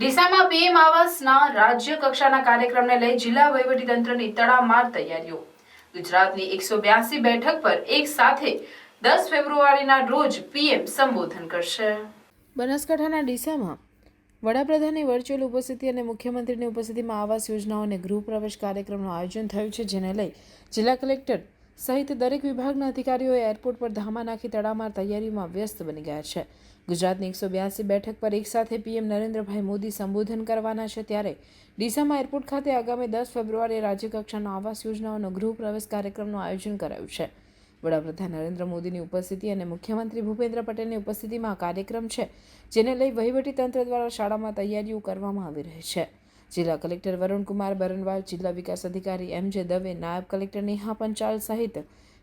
ડીસામાં PM આવાસના રાજ્ય કક્ષાના કાર્યક્રમને લઈ જિલ્લા વહીવટીતંત્રની તડામાર તૈયારીઓ. ગુજરાતની એકસો બ્યાસી બેઠક પર એક સાથે દસ ફેબ્રુઆરીના રોજ પીએમ સંબોધન કરશે. બનાસકાંઠાના ડીસામાં વડાપ્રધાનની વર્ચ્યુઅલ ઉપસ્થિતિ અને મુખ્યમંત્રીની ઉપસ્થિતિમાં આવાસ યોજનાઓ અને ગૃહ કાર્યક્રમનું આયોજન થયું છે, જેને લઈ જિલ્લા કલેક્ટર સહિત દરેક વિભાગના અધિકારીઓએ એરપોર્ટ પર ધામા નાખી તડામાર તૈયારીમાં વ્યસ્ત બની ગયા છે. ગુજરાતની એકસો બ્યાસી બેઠક પર એકસાથે પીએમ નરેન્દ્રભાઈ મોદી સંબોધન કરવાના છે ત્યારે ડીસામાં એરપોર્ટ ખાતે આગામી દસ ફેબ્રુઆરીએ રાજ્યકક્ષાનો આવાસ યોજનાઓનો ગૃહ પ્રવેશ કાર્યક્રમનું આયોજન કરાયું છે. વડાપ્રધાન નરેન્દ્ર મોદીની ઉપસ્થિતિ અને મુખ્યમંત્રી ભૂપેન્દ્ર પટેલની ઉપસ્થિતિમાં આ કાર્યક્રમ છે, જેને લઈ વહીવટીતંત્ર દ્વારા શાળામાં તૈયારીઓ કરવામાં આવી રહી છે. જિલ્લા કલેક્ટર વરુણકુમાર બરનવાલ, જિલ્લા વિકાસ અધિકારી એમ જે દવે, નાયબ કલેક્ટર નેહા પંચાલ સહિત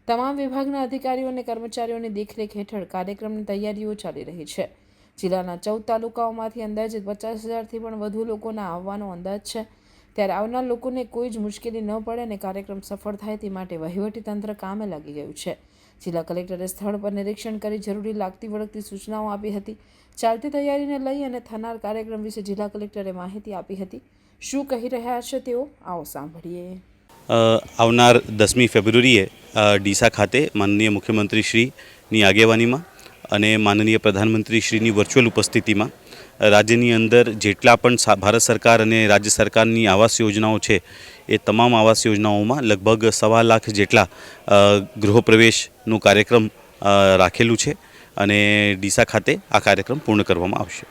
તમામ વિભાગના અધિકારીઓ અને કર્મચારીઓની દેખરેખ હેઠળ કાર્યક્રમની તૈયારીઓ ચાલી રહી છે. જિલ્લાના ચૌદ તાલુકાઓમાંથી અંદાજે પચાસ હજારથી પણ વધુ લોકોના આવવાનો અંદાજ છે. ત્યારે આવનાર લોકોને કોઈ જ મુશ્કેલી ન પડે અને કાર્યક્રમ સફળ થાય તે માટે વહીવટીતંત્ર કામે લાગી ગયું છે. જિલ્લા કલેક્ટરે સ્થળ પર નિરીક્ષણ કરી જરૂરી લાગતી વળગતી સૂચનાઓ આપી હતી. ચાલતી તૈયારીને લઈ અને થનાર કાર્યક્રમ વિશે જિલ્લા કલેક્ટરે માહિતી આપી હતી. શું કહી રહ્યા છે તેઓ? આવો સાંભળીએ. આવનાર દસમી ફેબ્રુઆરીએ ડીસા ખાતે માનનીય મુખ્યમંત્રીશ્રીની આગેવાનીમાં અને માનનીય પ્રધાનમંત્રીશ્રીની વર્ચ્યુઅલ ઉપસ્થિતિમાં રાજ્યની અંદર જેટલા પણ ભારત સરકાર અને રાજ્ય સરકારની આવાસ યોજનાઓ છે, એ તમામ આવાસ યોજનાઓમાં લગભગ સવા લાખ જેટલા ગૃહપ્રવેશનું કાર્યક્રમ રાખેલું છે અને ડીસા ખાતે આ કાર્યક્રમ પૂર્ણ કરવામાં આવશે.